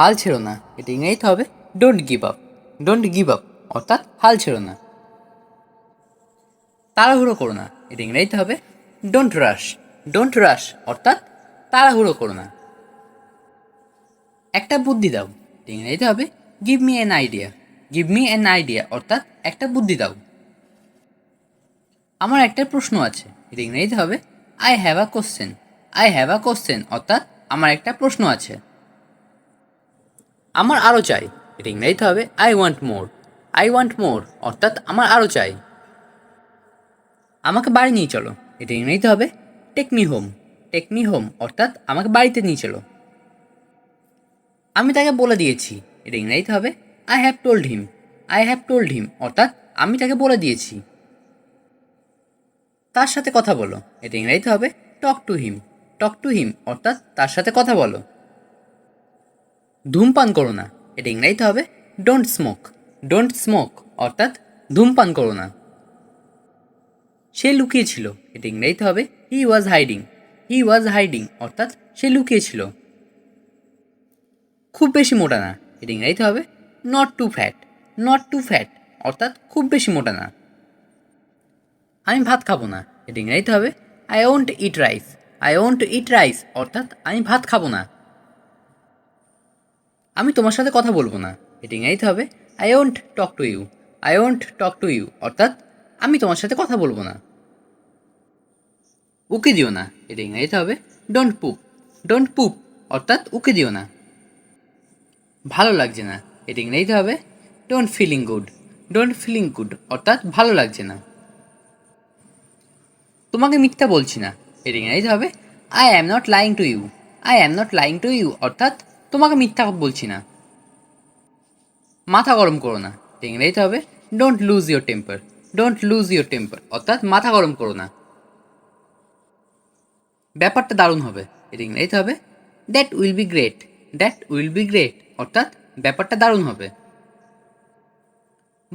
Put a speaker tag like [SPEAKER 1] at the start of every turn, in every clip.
[SPEAKER 1] হাল ছেড়ো না। এটা ইংরেজিতে হবে don't give up don't give up অর্থাৎ হাল ছেড়ো না। তাড়াহুড়ো করো না। এটা ইংরেজিতে হবে ডোন্ট রাশ ডোন্ট রাশ অর্থাৎ তাড়াহুড়ো করো না। একটা বুদ্ধি দাও। এটা ইংরেজিতে হবে give me an idea give me an idea অর্থাৎ একটা বুদ্ধি দাও। আমার একটা প্রশ্ন আছে। এটা ইংরেজিতে হবে I have a question I have a question অর্থাৎ আমার একটা প্রশ্ন আছে। আমার আরও চাই। এটা ইংরেজিতে হবে I want more I want more অর্থাৎ আমার আরও চাই। আমাকে বাড়ি নিয়ে চলো। এটা ইংরেজিতে হবে take me home take me home অর্থাৎ আমাকে বাড়িতে নিয়ে চলো। আমি তাকে বলে দিয়েছি। এটা ইংরেজিতে হবে I have told him I have told him অর্থাৎ আমি তাকে বলে দিয়েছি। তার সাথে কথা বলো। এটা ইংরেজিতে হবে talk to him talk to him অর্থাৎ তার সাথে কথা বলো। ধূমপান করো না। এটা ইংরেজিতে হবে। ডোন্ট স্মোক ডোন্ট স্মোক অর্থাৎ ধূমপান করো না। সে লুকিয়েছিল। এটা ইংরেজিতে হবে। হি ওয়াজ হাইডিং হি ওয়াজ হাইডিং অর্থাৎ সে লুকিয়েছিল। খুব বেশি মোটা না। এটা ইংরেজিতে হবে। Not too fat not too fat অর্থাৎ খুব বেশি মোটা না। আমি ভাত খাব না। এটা ইংরেজিতে হবে। I won't eat rice I won't eat rice অর্থাৎ আমি ভাত খাব না। আমি তোমার সাথে কথা বলব না। এটা ইংরেজিতে হবে। I won't talk to you I won't talk to you অর্থাৎ, আমি তোমার সাথে কথা বলব না। উকে দিও না। এটা ইংরেজিতে হবে। ডোন্ট পুপ ডোন্ট পুপ অর্থাৎ, উকে দিও না। ভালো লাগছে না। এটা ইংরেজিতে হবে। Don't feeling good don't feeling good অর্থাৎ, ভালো লাগছে না। তোমাকে মিথ্যা বলছি না। এটা ইংরেজিতে হবে। I am not lying to you I am not lying to you অর্থাৎ তোমাকে মিথ্যা বলছি না। মাথা গরম করো না। ইংরেজিতে হবে? Don't lose your temper don't lose your temper অর্থাৎ মাথা গরম করো না। ব্যাপারটা দারুণ হবে। এটা ইংরেজিতে হবে? That will be great that will be great অর্থাৎ ব্যাপারটা দারুণ হবে।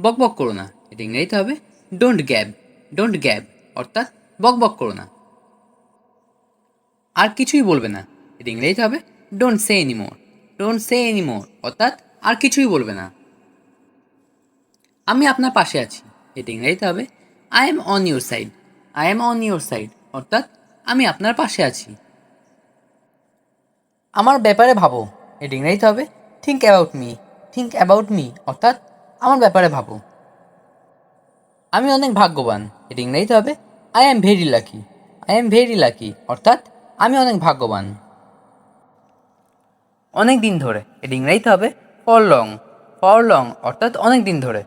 [SPEAKER 1] বক বক করো না। এটা ইংরেজিতে হবে? ডোন্ট গ্যাব ডোন্ট গ্যাব অর্থাৎ বক বক করো না। আর কিছুই বলবে না। এটা ইংরেজিতে হবে? Don't say anymore don't say any anymore অর্থাৎ আর কিছুই বলবে না। আমি আপনার পাশে আছি এটা ইংরেজিতে হবে। I am on your side I am on your side অর্থাৎ আমি আপনার পাশে আছি। আমার ব্যাপারে ভাবো এটা ইংরেজিতে হবে। Think about me think about me অর্থাৎ আমার ব্যাপারে ভাবো। আমি অনেক ভাগ্যবান এটা ইংরেজিতে হবে। I am very lucky I am very lucky অর্থাৎ আমি অনেক ভাগ্যবান। অনেক দিন ধরে। এটা ইংরেজিতে হবে ফর লং। ফর লং অর্থাৎ অনেক দিন ধরে।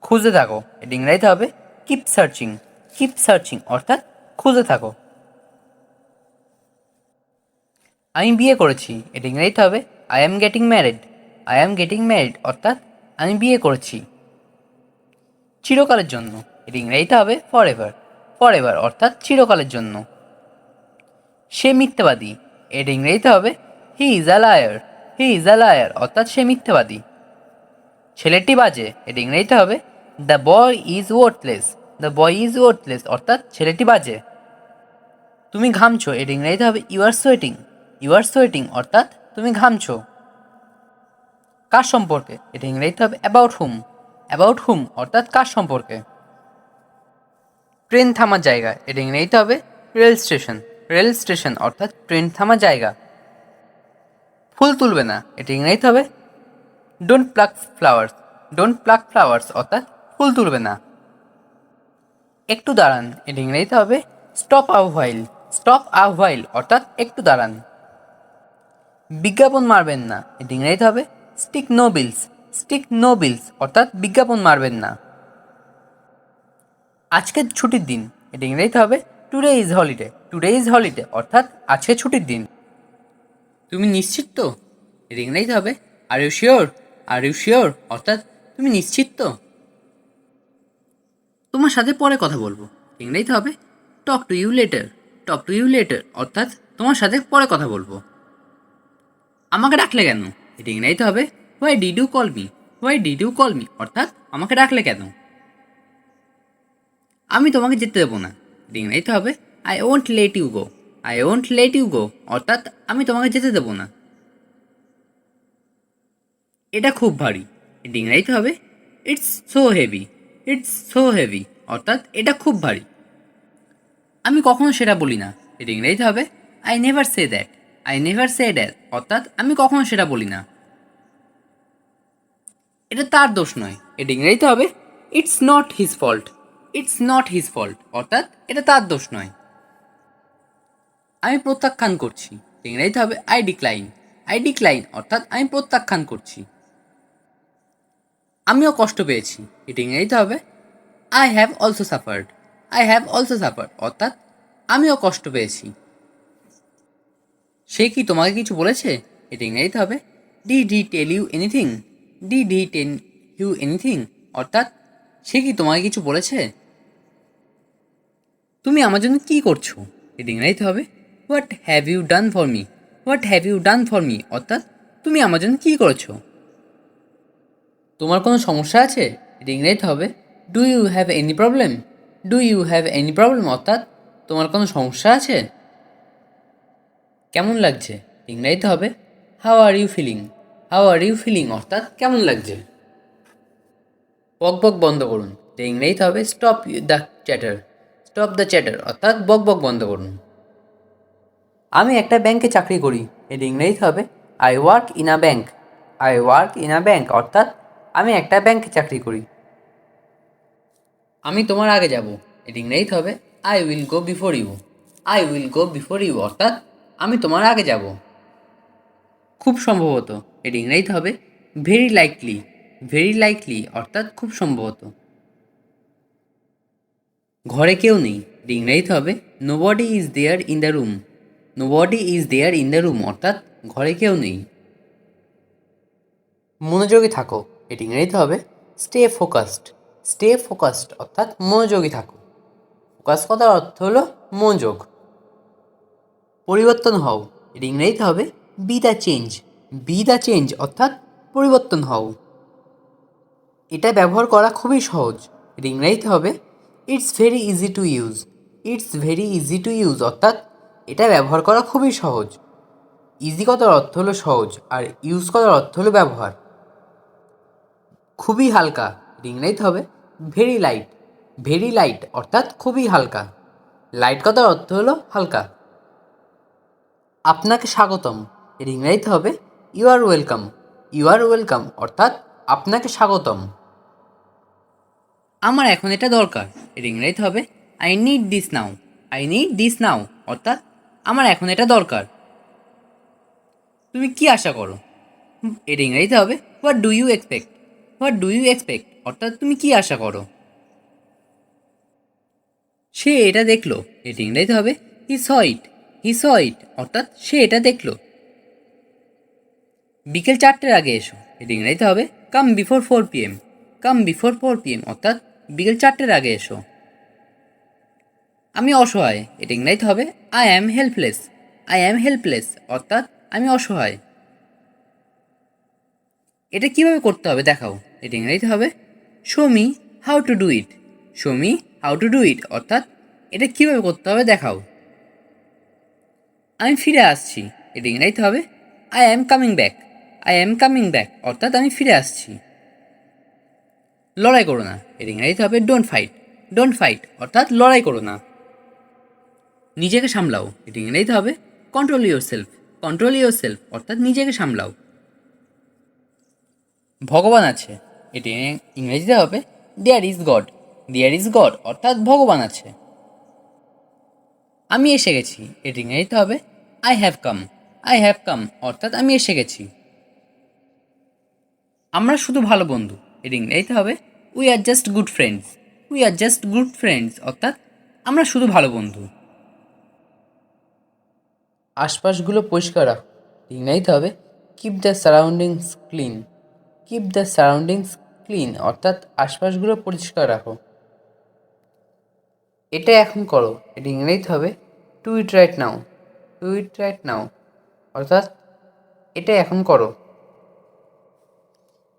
[SPEAKER 1] খুঁজে থাকো। এটা ইংরেজিতে হবে কিপ সার্চিং কিপ সার্চিং অর্থাৎ খুঁজে থাকো। আমি বিয়ে করেছি। এটা ইংরেজিতে হবে I am getting married I am getting married অর্থাৎ আমি বিয়ে করেছি। চিরকালের জন্য। এটা ইংরেজিতে হবে ফর এভার ফর এভার অর্থাৎ চিরকালের জন্য। সে মিথ্যাবাদী। এটা ইংরেজিতে হবে he is a liar, he is a liar, অর্থাৎ সে মিথ্যাবাদী। ছেলেটি বাজে এটা ইংরেজিতে হবে। The boy is worthless, the boy is worthless, অর্থাৎ ছেলেটি বাজে। তুমি ঘামছো এটা ইংরেজিতে হবে, you are sweating, you are sweating, অর্থাৎ তুমি ঘামছো। কার সম্পর্কে? এটা ইংরেজিতে হবে, অ্যাবাউট হুম অ্যাবাউট হুম, অর্থাৎ কার সম্পর্কে? ট্রেন থামার জায়গা এটা ইংরেজিতে হবে, রেল স্টেশন রেল স্টেশন, অর্থাৎ ট্রেন থামার জায়গা। ফুল তুলবে না। এটা ইংরেজিতে হবে। Don't pluck flowers don't pluck flowers অর্থাৎ ফুল তুলবে না। একটু দাঁড়ান, এটা ইংরেজিতে হবে। Stop a while stop a while অর্থাৎ একটু দাঁড়ান। বিজ্ঞাপন মারবেন না, এটা ইংরেজিতে হবে। Stick no bills stick no bills অর্থাৎ বিজ্ঞাপন মারবেন না। আজকের ছুটির দিন, এটা ইংরেজিতে হবে। Today is holiday today is holiday অর্থাৎ আজকে ছুটির দিন। তুমি নিশ্চিত তো? এটা ইংরেজিতে হবে। Are you sure are you sure অর্থাৎ তুমি নিশ্চিত তো? তোমার সাথে পরে কথা বলব। ইংরেজিতে হবে। Talk to you later talk to you later অর্থাৎ তোমার সাথে পরে কথা বলব। আমাকে ডাকলে কেন? এটা ইংরেজিতে হবে। Why did you call me why did you call me অর্থাৎ আমাকে ডাকলে কেন? আমি তোমাকে যেতে দেবো না। এটা ইংরেজিতে হবে। I won't let you go I won't let you go অর্থাৎ আমি তোমাকে যেতে দেবো না। এটা খুব ভারী। এটি হবে। It's so heavy it's so heavy অর্থাৎ এটা খুব ভারী। আমি কখনো সেটা বলি না। এটি হবে। I never say that I never say that অর্থাৎ আমি কখনো সেটা বলি না। এটা তার দোষ নয়। এটা ইংরেজিতে হবে। It's not his fault it's not his fault অর্থাৎ এটা তার দোষ নয়। আমি প্রত্যাখ্যান করছি। ইংরেজিতে হবে আই ডিক্লাইন। আই ডিক্লাইন অর্থাৎ আমি প্রত্যাখ্যান করছি। আমিও কষ্ট পেয়েছি। এটা ইংরেজিতে হবে I have also suffered. I have also suffered অর্থাৎ আমিও কষ্ট পেয়েছি। সে কি তোমাকে কিছু বলেছে? এটা ইংরেজিতে হবে did he tell you anything did he tell you anything অর্থাৎ সে কি তোমাকে কিছু বলেছে? তুমি আমার জন্য কী করছ? এটা ইংরেজিতে হবে what have you done for me what have you done for me অর্থাৎ তুমি আমার জন্য কী করেছ? তোমার কোনো সমস্যা আছে? এটা ইংরেজিতে হবে। Do you have any problem do you have any problem অর্থাৎ তোমার কোনো সমস্যা আছে? কেমন লাগছে? ইংরেজিতে হবে। How are you feeling how are you feeling অর্থাৎ কেমন লাগছে? বক বক বন্ধ করুন। ইংরেজিতে হবে। Stop the chatter stop the chatter অর্থাৎ বক বক বন্ধ করুন। আমি একটা ব্যাংকে চাকরি করি। এর ইংরেজিতে হবে I work in a bank I work in a bank অর্থাৎ, আমি একটা ব্যাংকে চাকরি করি। আমি তোমার আগে যাব। এর ইংরেজিতে হবে I will go before you I will go before you অর্থাৎ, আমি তোমার আগে যাব। খুব সম্ভবত, এর ইংরেজিতে হবে ভেরি লাইকলি ভেরি লাইকলি অর্থাৎ, খুব সম্ভবত। ঘরে কেউ নেই। ইংরেজিতে হবে nobody is there in the room nobody is there in the room অর্থাৎ ঘরে কেউ নেই। মনোযোগী থাকো এটি ইংরেজিতে হবে স্টে ফোকাসড স্টে ফোকাসড অর্থাৎ মনোযোগী থাকো। ফোকাস কথার অর্থ হলো মনোযোগ। পরিবর্তন হও এটি ইংরেজিতে হবে be the change be the change অর্থাৎ পরিবর্তন হও। এটা ব্যবহার করা খুবই সহজ। এটি ইংরেজিতে হবে it's very easy to use it's very easy to use অর্থাৎ এটা ব্যবহার করা খুবই সহজ। ইজি কথার অর্থ হলো সহজ আর ইউজ করার অর্থ হলো ব্যবহার। খুবই হালকা রিং ইংরেজিতে হবে ভেরি লাইট ভেরি লাইট অর্থাৎ খুবই হালকা। লাইট কথার অর্থ হলো হালকা। আপনাকে স্বাগতম। রিং ইংরেজিতে হবে you are welcome you are welcome অর্থাৎ আপনাকে স্বাগতম। আমার এখন এটা দরকার। রিং ইংরেজিতে হবে I need this now I need this now অর্থাৎ আমার এখন এটা দরকার। তুমি কি আশা করো? এর ইংরেজিতে হবে। What do you expect what do you expect অর্থাৎ তুমি কি আশা করো? সে এটা দেখল। এটি ইংরেজিতে হবে। হি স ইট হি স ইট অর্থাৎ সে এটা দেখল। বিকেল চারটের আগে এসো। এটি ইংরেজিতে হবে। Come before four PM come before four PM অর্থাৎ বিকেল চারটের আগে এসো। আমি অসহায়, এটা ইংরেজিতে হবে। I am helpless I am helpless অর্থাৎ আমি অসহায়। এটা কীভাবে করতে হবে? দেখাও, এটা ইংরেজিতে হবে। Show me how to do it show me how to do it অর্থাৎ এটা কীভাবে করতে হবে? দেখাও। আমি ফিরে আসছি, এটা ইংরেজিতে হবে। I am coming back I am coming back অর্থাৎ আমি ফিরে আসছি। লড়াই করো না, এটা ইংরেজিতে হবে। ডোন্ট ফাইট ডোন্ট ফাইট অর্থাৎ লড়াই করো না। নিজেকে সামলাও। এটা ইংরেজিতে হবে। Control yourself control yourself অর্থাৎ নিজেকে সামলাও। ভগবান আছে। এটি ইংরেজিতে হবে there is God there is God অর্থাৎ ভগবান আছে। আমি এসে গেছি। এটি ইংরেজিতে হবে I have come I have come অর্থাৎ আমি এসে গেছি। আমরা শুধু ভালো বন্ধু। এটি ইংরেজিতে হবে we are just good friends we are just good friends অর্থাৎ আমরা শুধু ভালো বন্ধু। আশপাশগুলো পরিষ্কার রাখো। ইংরেজিতে হবে। Keep the surroundings clean keep the surroundings clean অর্থাৎ আশপাশগুলো পরিষ্কার রাখো। এটা এখন করো। এটা ইংরেজিতে হবে। Do it right now do it right now অর্থাৎ এটা এখন করো।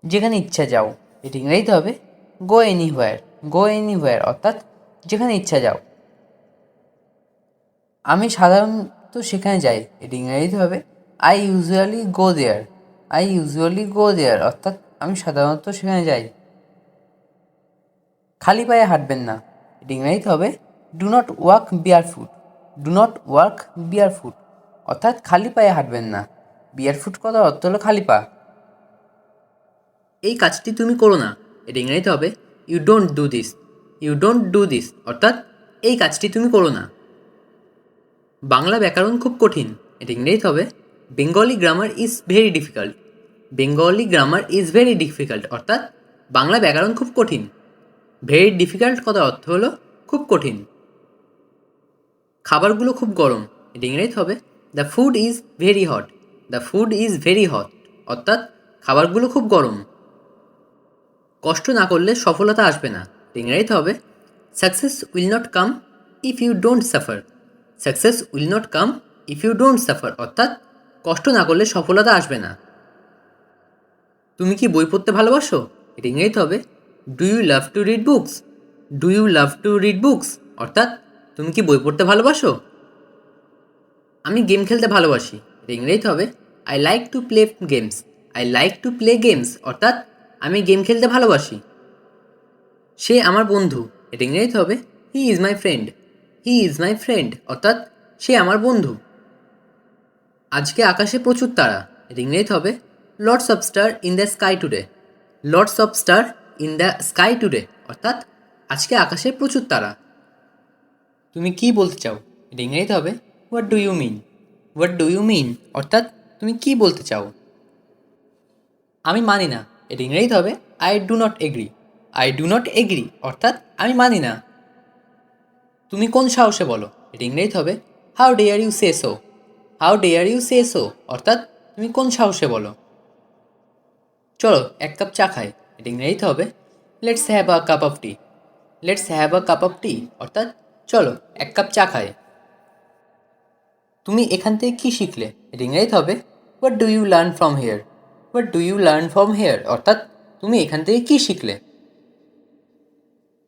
[SPEAKER 1] যেখানে ইচ্ছা যাও। এটা ইংরেজিতে হবে। Go any anywhere go any anywhere অর্থাৎ যেখানে ইচ্ছা যাও। আমি সাধারণত সেখানে যাই এটি ইংরেজিতে হবে। I usually go there I usually go there অর্থাৎ আমি সাধারণত সেখানে যাই। খালি পায়ে হাঁটবেন না। এটি ইংরেজিতে হবে do not walk barefoot do not work barefoot অর্থাৎ খালি পায়ে হাঁটবেন না। বিয়ার ফুট কথার অর্থ হলো খালি পা? এই কাজটি তুমি করো না। এটা ইংরেজিতে হবে you don't do this you don't do this অর্থাৎ এই কাজটি তুমি করো না। বাংলা ব্যাকরণ খুব কঠিন এটা ইংরেজিতে হবে Bengali grammar is very difficult Bengali grammar is very difficult অর্থাৎ বাংলা ব্যাকরণ খুব কঠিন। ভেরি ডিফিকাল্ট কথার অর্থ হলো খুব কঠিন। খাবারগুলো খুব গরম এটা ইংরেজিতে হবে the food is very hot the food is very hot অর্থাৎ খাবারগুলো খুব গরম। কষ্ট না করলে সফলতা আসবে না ইংরেজিতে হবে success will not come if you don't suffer success will not come if you don't suffer অর্থাৎ কষ্ট না করলে সফলতা আসবে না। তুমি কি বই পড়তে ভালোবাসো? এটা ইংরেজিতে হবে do you love to read books do you love to read books অর্থাৎ, তুমি কি বই পড়তে ভালোবাসো? আমি গেম খেলতে ভালোবাসি, এটা ইংরেজিতে হবে I like to play games I like to play games অর্থাৎ আমি গেম খেলতে ভালোবাসি। সে আমার বন্ধু, এটা ইংরেজিতে হবে he is my friend he is my friend অর্থাৎ সে আমার বন্ধু। আজকে আকাশে প্রচুর তারা। ইংরেজিতে হবে lots of star in the sky today lots of star in the sky today অর্থাৎ আজকে আকাশে প্রচুর তারা। তুমি কি বলতে চাও? ইংরেজিতে হবে what do you mean what do you mean অর্থাৎ তুমি কি বলতে চাও? আমি মানি না। ইংরেজিতে হবে I do not agree I do not agree অর্থাৎ আমি মানি না। তুমি কোন সাহসে বলো? ইংরেজিতে হবে how dare you say so how dare you say so অর্থাৎ, তুমি কোন সাহসে বলো? চলো, এক কাপ চা খাই। এটা ইংরেজিতে হবে let's have a cup of tea let's have a cup of tea অর্থাৎ, চলো, এক কাপ চা খাই। তুমি এখান থেকে কী শিখলে? এটা ইংরেজিতে হবে what do you learn from here what do you learn from here অর্থাৎ, তুমি এখান থেকে কী শিখলে?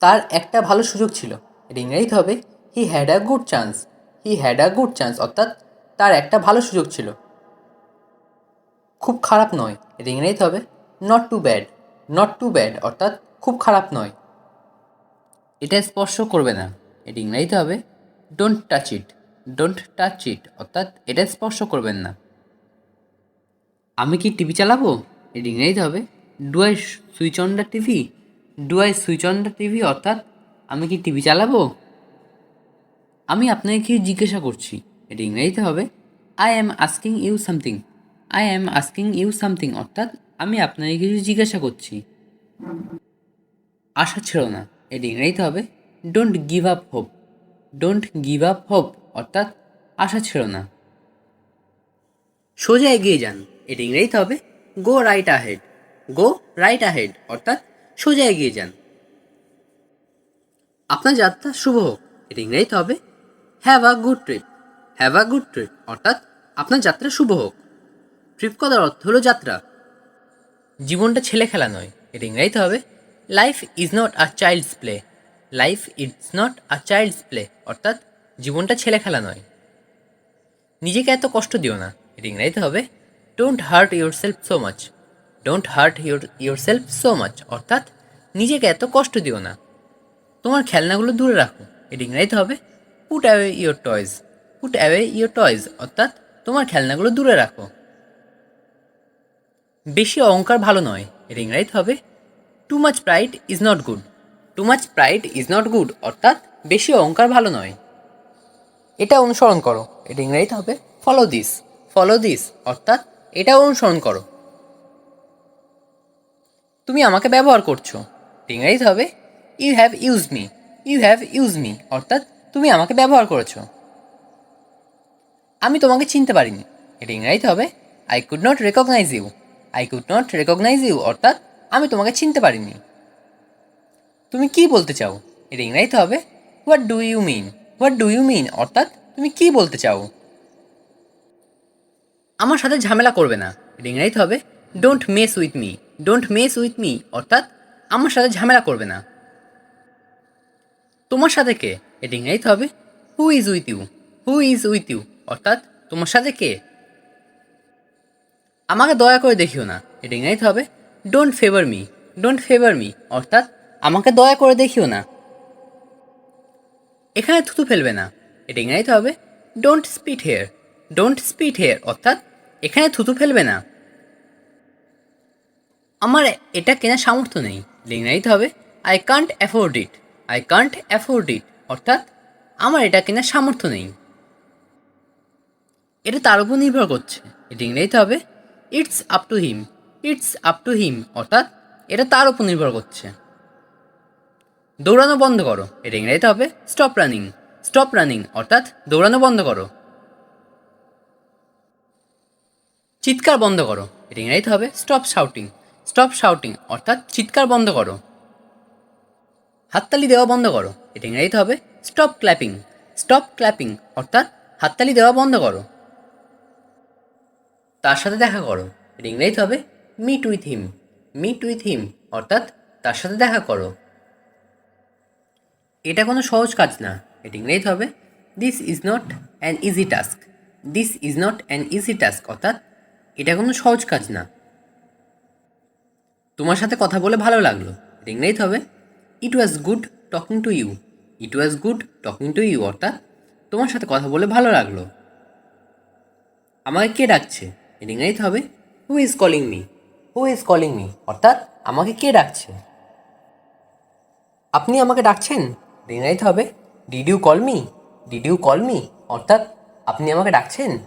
[SPEAKER 1] তার একটা ভালো সুযোগ ছিল। ইংরেজিতে হবে he had a good chance he had a good chance অর্থাৎ তার একটা ভালো সুযোগ ছিল। খুব খারাপ নয় এটা ইংরেজিতে হবে not too bad not too bad অর্থাৎ খুব খারাপ নয়। এটা স্পর্শ করবে না এটা ইংরেজিতে হবে don't touch it don't touch it অর্থাৎ এটা স্পর্শ করবেন না। আমি কি টিভি চালাবো? এটা ইংরেজিতে হবে do I switch on the TV do I switch on the TV অর্থাৎ আমি কি টিভি চালাবো? আমি আপনাকে কি জিজ্ঞাসা করছি, এটা ইংরেজিতে হবে I am asking you something I am asking you something অর্থাৎ আমি আপনাকে কিছু জিজ্ঞাসা করছি। আশা ছিল না, এটা ইংরেজিতে হবে don't give up hope don't give up hope অর্থাৎ আশা ছিল না। সোজা এগিয়ে যান, এটা ইংরেজিতে হবে go right ahead go right ahead অর্থাৎ সোজা এগিয়ে যান। আপনার যাত্রা শুভ হোক। এটা ইংরেজিতে হবে have a good trip have a good trip অর্থাৎ আপনার যাত্রা শুভ হোক। ট্রিপ কথার অর্থ হলো যাত্রা। জীবনটা ছেলে খেলা নয়, এটা ইংরেজিতে হবে life is not a child's play life is not a child's play অর্থাৎ জীবনটা ছেলে খেলা নয়। নিজেকে এত কষ্ট দিও না, এটা ইংরেজিতে হবে don't hurt yourself so much don't hurt your yourself so much অর্থাৎ নিজেকে এত কষ্ট দিও না। তোমার খেলনাগুলো দূরে রাখো। এটা ইংরেজিতে হবে। Put away your toys put away your toys অর্থাৎ তোমার খেলনাগুলো দূরে রাখো। বেশি অহংকার ভালো নয়। এর ইংরেজিতে হবে। Too much pride is not good too much pride is not good অর্থাৎ বেশি অহংকার ভালো নয়। এটা অনুসরণ করো। এটা ইংরেজিতে হবে। ফলো দিস ফলো দিস অর্থাৎ এটা অনুসরণ করো। তুমি আমাকে ব্যবহার করছ। এটা ইংরেজিতে হবে। You have use me you have use me অর্থাৎ তুমি আমাকে ব্যবহার করেছ। আমি তোমাকে চিনতে পারিনি। এটা ইংরেজিতে হবে I could not recognise you I could not recognise you অর্থাৎ আমি তোমাকে চিনতে পারিনি। তুমি কি বলতে চাও? এটা ইংরেজিতে হবে what do you mean what do you mean অর্থাৎ তুমি কি বলতে চাও? আমার সাথে ঝামেলা করবে না। এটা ইংরেজিতে হবে don't mess with me don't mess with me অর্থাৎ আমার সাথে ঝামেলা করবে না। তোমার সাথে কে? এটা ইংরেজিতে হবে। Who is with you who is with you অর্থাৎ তোমার সাথে কে? আমাকে দয়া করে দেখিও না। এটা ইংরেজিতে হবে। Don't favour me don't favour me অর্থাৎ আমাকে দয়া করে দেখিও না। এখানে থুতু ফেলবে না। এটা ইংরেজিতে হবে। Don't spit here don't spit here অর্থাৎ এখানে থুতু ফেলবে না। আমার এটা কেনার সামর্থ্য নেই। ইংরেজিতে হবে। I can't afford it I can't afford it অর্থাৎ, আমার এটা কেনার সামর্থ্য নেই। এটা তার উপর নির্ভর করছে। এটা ইংরেজিতে হবে it's up to him it's up to him অর্থাৎ, এটা তার উপর নির্ভর করছে। দৌড়ানো বন্ধ করো। এটা ইংরেজিতে হবে স্টপ রানিং স্টপ রানিং অর্থাৎ, দৌড়ানো বন্ধ করো। চিৎকার বন্ধ করো। এটা ইংরেজিতে হবে স্টপ শাউটিং স্টপ শাউটিং অর্থাৎ, চিৎকার বন্ধ করো। হাততালি দেওয়া বন্ধ করো। এটা ইংরেজিতে হবে স্টপ ক্ল্যাপিং স্টপ ক্ল্যাপিং অর্থাৎ হাততালি দেওয়া বন্ধ করো। তার সাথে দেখা করো। এটা ইংরেজিতে হবে meet with him meet with him অর্থাৎ তার সাথে দেখা করো। এটা কোনো সহজ কাজ না। এটা ইংরেজিতে হবে this is not an easy task this is not an easy task অর্থাৎ এটা কোনো সহজ কাজ না। তোমার সাথে কথা বলে ভালো লাগল। এটা ইংরেজিতে হবে it was good talking to you it was good talking to you অর্থাৎ তোমার সাথে কথা বলে ভালো লাগল। আমাকে কে ডাকছে? এটা ইংরেজিতে হবে। Who is calling me who is calling me অর্থাৎ আমাকে কে ডাকছে? আপনি আমাকে ডাকছেন? ইংরেজিতে হবে। Did you call me did you call me অর্থাৎ আপনি আমাকে ডাকছেন?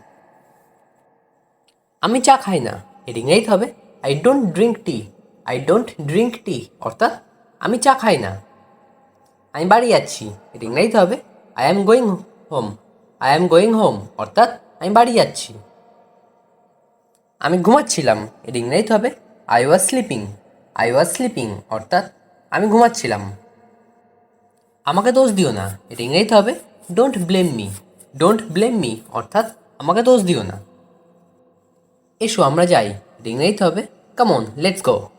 [SPEAKER 1] আমি চা খাই না। এটা ইংরেজিতে হবে। I don't drink tea I don't drink tea অর্থাৎ আমি চা খাই না। আমি বাড়ি যাচ্ছি। এটা ইংরেজিতে হবে। I am going home I am going home অর্থাৎ আমি বাড়ি যাচ্ছি। আমি ঘুমাচ্ছিলাম। এটা ইংরেজিতে হবে। I was sleeping I was sleeping অর্থাৎ আমি ঘুমাচ্ছিলাম। আমাকে দোষ দিও না। এটা ইংরেজিতে হবে। Don't blame me don't blame me অর্থাৎ আমাকে দোষ দিও না। এসো, আমরা যাই। এটা ইংরেজিতে হবে। Come on let's go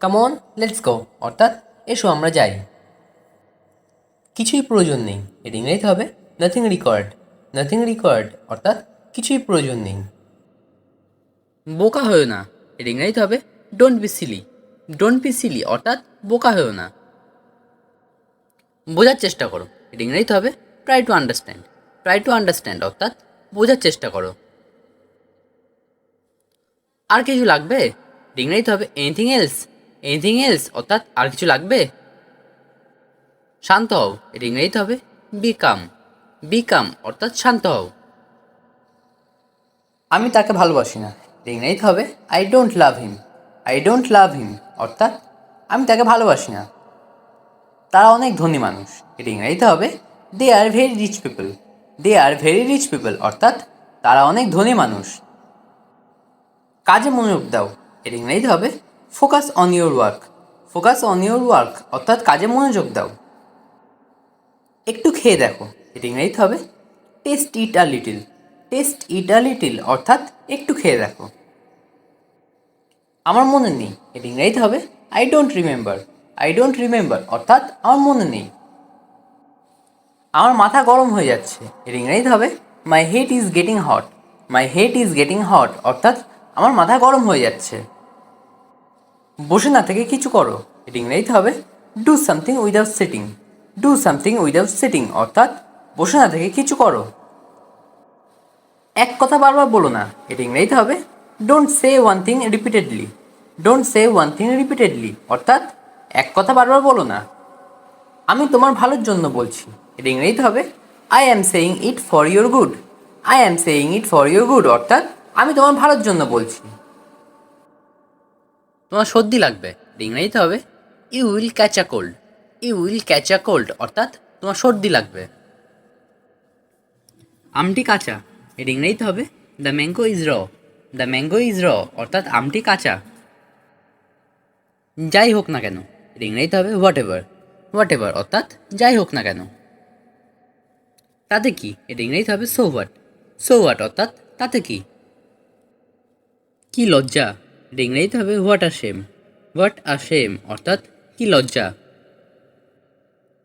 [SPEAKER 1] come on let's go অর্থাৎ এসো, আমরা যাই। কিছুই প্রয়োজন নেই। এটা ইংরেজিতে হবে নাথিং রিকোয়ার্ড নাথিং রিকোয়ার্ড অর্থাৎ কিছুই প্রয়োজন নেই। বোকা হয়েও না। এটা ইংরেজিতে হবে don't be silly don't be silly অর্থাৎ বোকা হয়েও না। বোঝার চেষ্টা করো। এটা ইংরেজিতে হবে try to understand try to understand অর্থাৎ বোঝার চেষ্টা করো। আর কিছু লাগবে? ইংরেজিতে হবে এনিথিং এলস এনিথিং এলস অর্থাৎ আর কিছু লাগবে? শান্ত হও, এটা ইংরেজিতে হবে বিকাম বিকাম অর্থাৎ শান্ত হও। আমি তাকে ভালোবাসি না ইংরেজিতে হবে I don't love him I don't love him অর্থাৎ আমি তাকে ভালোবাসি না। তারা অনেক ধনী মানুষ, এটা ইংরেজিতে হবে they are very rich people they are very rich people অর্থাৎ তারা অনেক ধনী মানুষ। কাজে মনোযোগ দাও, এটা ইংরেজিতে হবে focus on your work focus on your work অর্থাৎ কাজে মনোযোগ দাও। একটু খেয়ে দেখো। এটা ইংরেজিতে হবে। Taste it a little taste it a little অর্থাৎ একটু খেয়ে দেখো। আমার মনে নেই। এটা ইংরেজিতে হবে। I don't remember I don't remember অর্থাৎ আমার মনে নেই। আমার মাথা গরম হয়ে যাচ্ছে। এটা ইংরেজিতে হবে। My head is getting hot my head is getting hot অর্থাৎ আমার মাথা গরম হয়ে যাচ্ছে। বসে না থেকে কিছু করো। এটা ইংরেজিতে হবে। Do something without sitting do something without sitting অর্থাৎ বসে না থেকে কিছু করো। এক কথা বারবার বলো না। এটা ইংরেজিতে হবে। Don't say one thing repeatedly don't say one thing repeatedly অর্থাৎ এক কথা বারবার বলো না। আমি তোমার ভালোর জন্য বলছি। এটা ইংরেজিতে হবে। I am saying it for your good I am saying it for your good অর্থাৎ আমি তোমার ভালোর জন্য বলছি। তোমার সর্দি লাগবে। এটা ইংরেজিতে হবে। You will catch a cold you will catch a cold অর্থাৎ তোমার সর্দি লাগবে। আমটি কাঁচা। এটা ইংরেজিতে হবে। The mango is raw the mango is raw অর্থাৎ আমটি কাঁচা। যাই হোক না কেন এটা ইংরেজিতে হবে হোয়াট এভার হোয়াট এভার অর্থাৎ যাই হোক না কেন। তাতে কি? এটা ইংরেজিতে হবে সো হোয়াট সো হোয়াট অর্থাৎ তাতে কি? কি লজ্জা। ইংরেজিতে হবে what are shame what are shame অর্থাৎ কি লজ্জা।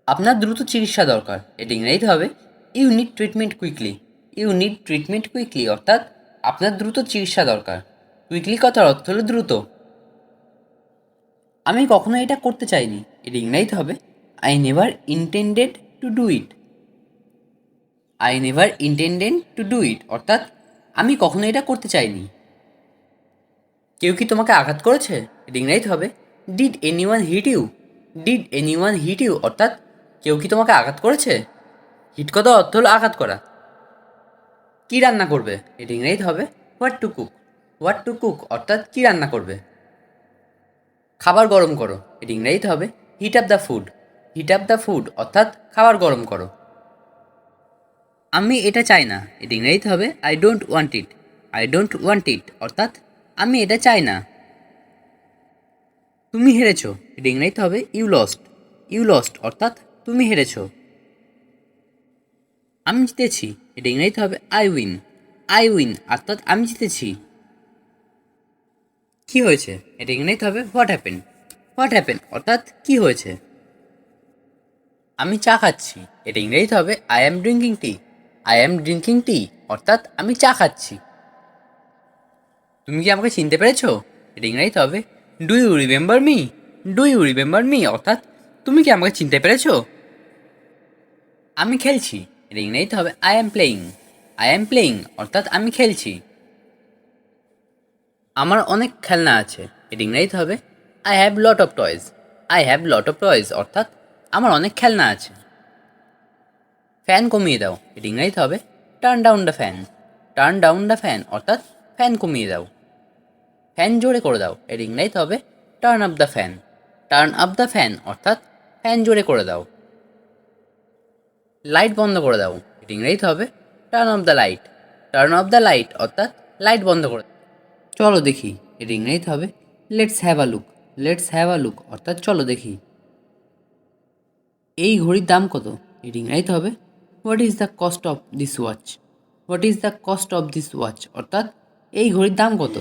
[SPEAKER 1] আপনার দ্রুত চিকিৎসা দরকার। এটা ইংরেজিতে হবে you need treatment quickly you need treatment quickly অর্থাৎ আপনার দ্রুত চিকিৎসা দরকার। কুইকলি কথার অর্থ হলো দ্রুত। আমি কখনো এটা করতে চাইনি। এটা ইংরাজিতে হবে I never intended to do it I never intended to do it অর্থাৎ আমি কখনো এটা করতে চাইনি। কেউ কি তোমাকে আঘাত করেছে? ইংরাজিতে হবে। Did anyone hit you did anyone hit you অর্থাৎ কেউ কি তোমাকে আঘাত করেছে? হিট কথা অর্থ হলো আঘাত করা। কী রান্না করবে? ইংরেজিতে হবে। What to cook what to cook অর্থাৎ কী রান্না করবে? খাবার গরম করো। ইংরেজিতে হবে। Heat up the food heat up the food অর্থাৎ খাবার গরম করো। আমি এটা চাই না। ইংরেজিতে হবে। I don't want it I don't want it অর্থাৎ আমি এটা চাই না। তুমি হেরেছো। এটা ইংরেজিতে হবে ইউ লস্ট ইউ লস্ট অর্থাৎ তুমি হেরেছ। আমি জিতেছি। এটা ইংরেজিতে হবে আই উইন আই উইন অর্থাৎ আমি জিতেছি। কি হয়েছে? এটা ইংরেজিতে হবে হোয়াট হ্যাপেন হোয়াট হ্যাপেন অর্থাৎ কি হয়েছে? আমি চা খাচ্ছি। এটা ইংরেজিতে হবে I am drinking tea I am drinking tea অর্থাৎ আমি চা খাচ্ছি। তুমি কি আমাকে চিনতে পেরেছ? ইংরেজিতে হবে। Do you remember me do you remember me অর্থাৎ, তুমি কি আমাকে চিনতে পেরেছ? আমি খেলছি। ইংরেজিতে হবে। I am playing I am playing অর্থাৎ, আমি খেলছি। আমার অনেক খেলনা আছে। ইংরেজিতে হবে। I have lot of toys I have lot of toys অর্থাৎ, আমার অনেক খেলনা আছে। ফ্যান কমিয়ে দাও। ইংরেজিতে হবে। Turn down the fan turn down the fan অর্থাৎ ফ্যান কমিয়ে দাও। ফ্যান জোরে করে দাও এর ইংরেজিতে হবে turn up the fan turn up the fan অর্থাৎ ফ্যান জোরে করে দাও। লাইট বন্ধ করে দাও এটা ইংরেজিতে হবে turn off the light turn off the light অর্থাৎ লাইট বন্ধ করে চলো দেখি এটা ইংরেজিতে হবে let's have a look let's have a look অর্থাৎ চলো দেখি। এই ঘড়ির দাম কত? এটা ইংরেজিতে হবে what is the cost of this watch what is the cost of this watch অর্থাৎ এই ঘড়ির দাম কত?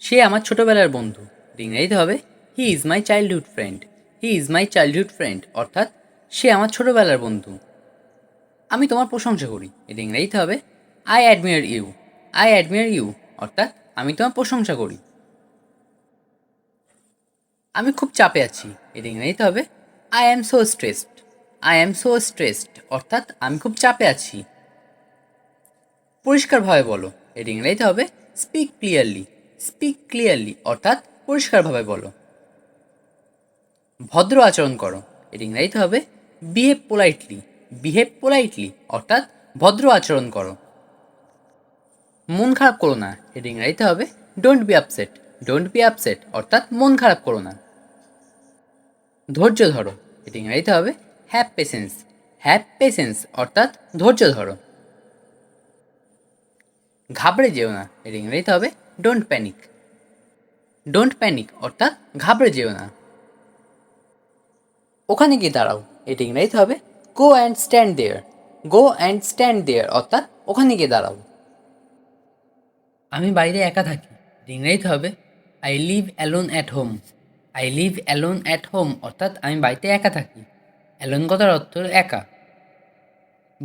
[SPEAKER 1] সে আমার ছোটবেলার বন্ধু। ইংরেজিতে হবে he is my childhood friend he is my childhood friend অর্থাৎ, সে আমার ছোটবেলার বন্ধু। আমি তোমার প্রশংসা করি। এটা ইংরেজিতে হবে I admire you I admire you অর্থাৎ, আমি তোমার প্রশংসা করি। আমি খুব চাপে আছি। এটা ইংরেজিতে হবে I am so stressed I am so stressed অর্থাৎ, আমি খুব চাপে আছি। পরিষ্কারভাবে বলো। এটা ইংরেজিতে হবে স্পিক ক্লিয়ারলি স্পিক ক্লিয়ারলি অর্থাৎ পরিষ্কারভাবে বলো। ভদ্র আচরণ করো। এটা ইংরেজিতে হবে বিহেভ পোলাইটলি বিহেভ পোলাইটলি অর্থাৎ ভদ্র আচরণ করো। মন খারাপ করো না। এটা ইংরেজিতে হবে don't be upset don't be upset অর্থাৎ মন খারাপ করো না। ধৈর্য ধরো। এটা ইংরেজিতে হবে হ্যাভ পেশেন্স হ্যাভ পেশেন্স অর্থাৎ ধৈর্য ধরো। ঘাবড়ে যেও না এটা ইংরেজিতে হবে ডোন্ট প্যানিক ডোন্ট প্যানিক অর্থাৎ ঘাবড়ে যেও না। ওখানে গিয়ে দাঁড়াও এটা ইংরেজিতে হবে go and stand there go and stand there অর্থাৎ ওখানে গিয়ে দাঁড়াও। আমি বাইরে একা থাকি ইংরেজিতে হবে I live alone at home I live alone at home অর্থাৎ আমি বাড়িতে একা থাকি। অ্যালোন কথার অর্থ একা।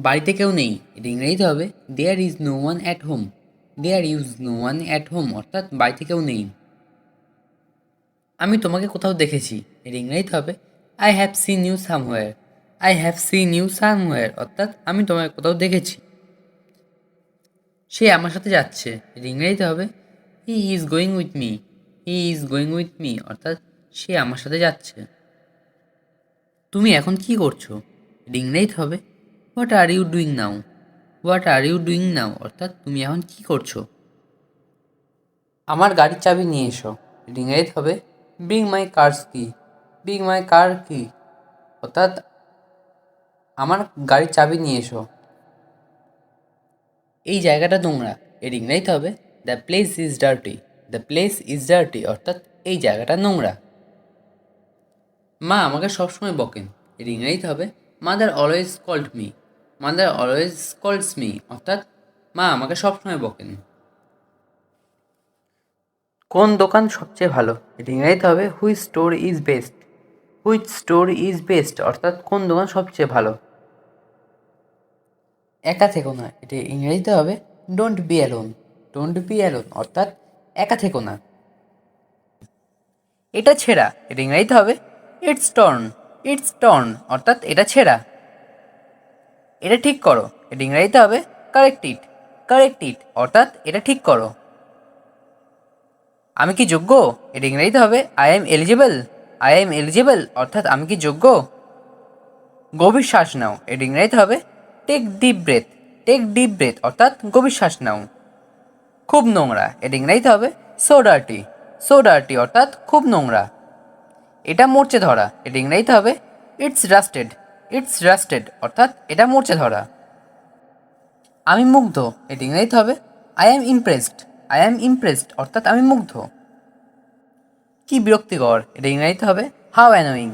[SPEAKER 1] বাড়িতে কেউ নেই, এটা ইংরেজিতে হবে there is no one at home there is no one at home অর্থাৎ বাড়িতে কেউ নেই। আমি তোমাকে কোথাও দেখেছি এর ইংরেজিতে হবে I have seen you somewhere I have seen you somewhere অর্থাৎ আমি তোমাকে কোথাও দেখেছি। সে আমার সাথে যাচ্ছে এর ইংরেজিতে হবে he is going with me he is going with me অর্থাৎ সে আমার সাথে যাচ্ছে। তুমি এখন কি করছ এর ইংরেজিতে হবে what are you doing now what are you doing now অর্থাৎ তুমি এখন কি করছ? আমার গাড়ির চাবি নিয়ে এসো। ইংরেজিতে হবে bring my car's key bring my car key অর্থাৎ আমার গাড়ির চাবি নিয়ে এসো। এই জায়গাটা নোংরা এর ইংরেজিতে হবে the place is dirty the place is dirty অর্থাৎ এই জায়গাটা নোংরা। মা আমাকে সবসময় বকেন। এর ইংরেজিতে হবে mother always called me mother always calls me অর্থাৎ মা আমাকে সবসময় বকেন। কোন দোকান সবচেয়ে ভালো? এটা ইংরেজিতে হবে which store is best which store is best অর্থাৎ কোন দোকান সবচেয়ে ভালো? একা থেকো না এটা ইংরেজিতে হবে don't be alone don't be alone অর্থাৎ একা থেকো না। এটা ছেঁড়া এটা ইংরাজিতে হবে ইটস টর্ন ইটস টর্ন অর্থাৎ এটা ছেঁড়া। এটা ঠিক করো। এটা ইংরাজিতে হবে কারেক্ট ইট কারেক্ট ইট অর্থাৎ এটা ঠিক করো। আমি কি যোগ্য? এটা ইংরাজিতে হবে I am eligible I am eligible অর্থাৎ আমি কি যোগ্য? গভীর শ্বাস নাও। এটা ইংরাজিতে হবে take deep breath take deep breath অর্থাৎ গভীর শ্বাস নাও। খুব নোংরা। এটা ইংরাজিতে হবে সো ডার্টি সো ডার্টি অর্থাৎ খুব নোংরা। এটা মরচে ধরা। এটা ইংরাজিতে হবে ইটস রাস্টেড ইটস রাস্টেড অর্থাৎ এটা মরচে ধরা। আমি মুগ্ধ এটা ইংরাজিতে হবে। I am impressed I am impressed অর্থাৎ আমি মুগ্ধ। কি বিরক্তিকর এটা ইংরাজিতে হবে। হাউ অ্যানোয়িং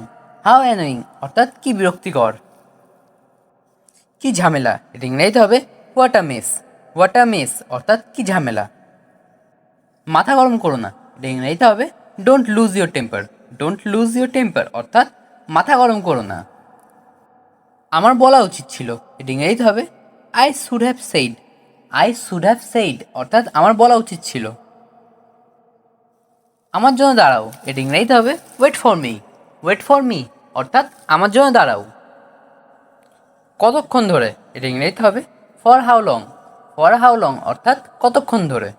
[SPEAKER 1] হাউ অ্যানোয়িং অর্থাৎ কি বিরক্তিকর। কি ঝামেলা এটা ইংরাজিতে হবে। What a mess what a mess অর্থাৎ কি ঝামেলা। মাথা গরম করো না এটা ইংরাজিতে হবে। Don't lose your temper don't lose your temper অর্থাৎ মাথা গরম করো না। আমার বলা উচিত ছিল এটা ইংরেজিতে হবে। I should have said I should have said অর্থাৎ আমার বলা উচিত ছিল। আমার জন্য দাঁড়াও। এটা ইংরেজিতে হবে। Wait for me wait for me অর্থাৎ আমার জন্য দাঁড়াও। কতক্ষণ ধরে? এটা ইংরেজিতে হবে। For how long for how long অর্থাৎ কতক্ষণ ধরে?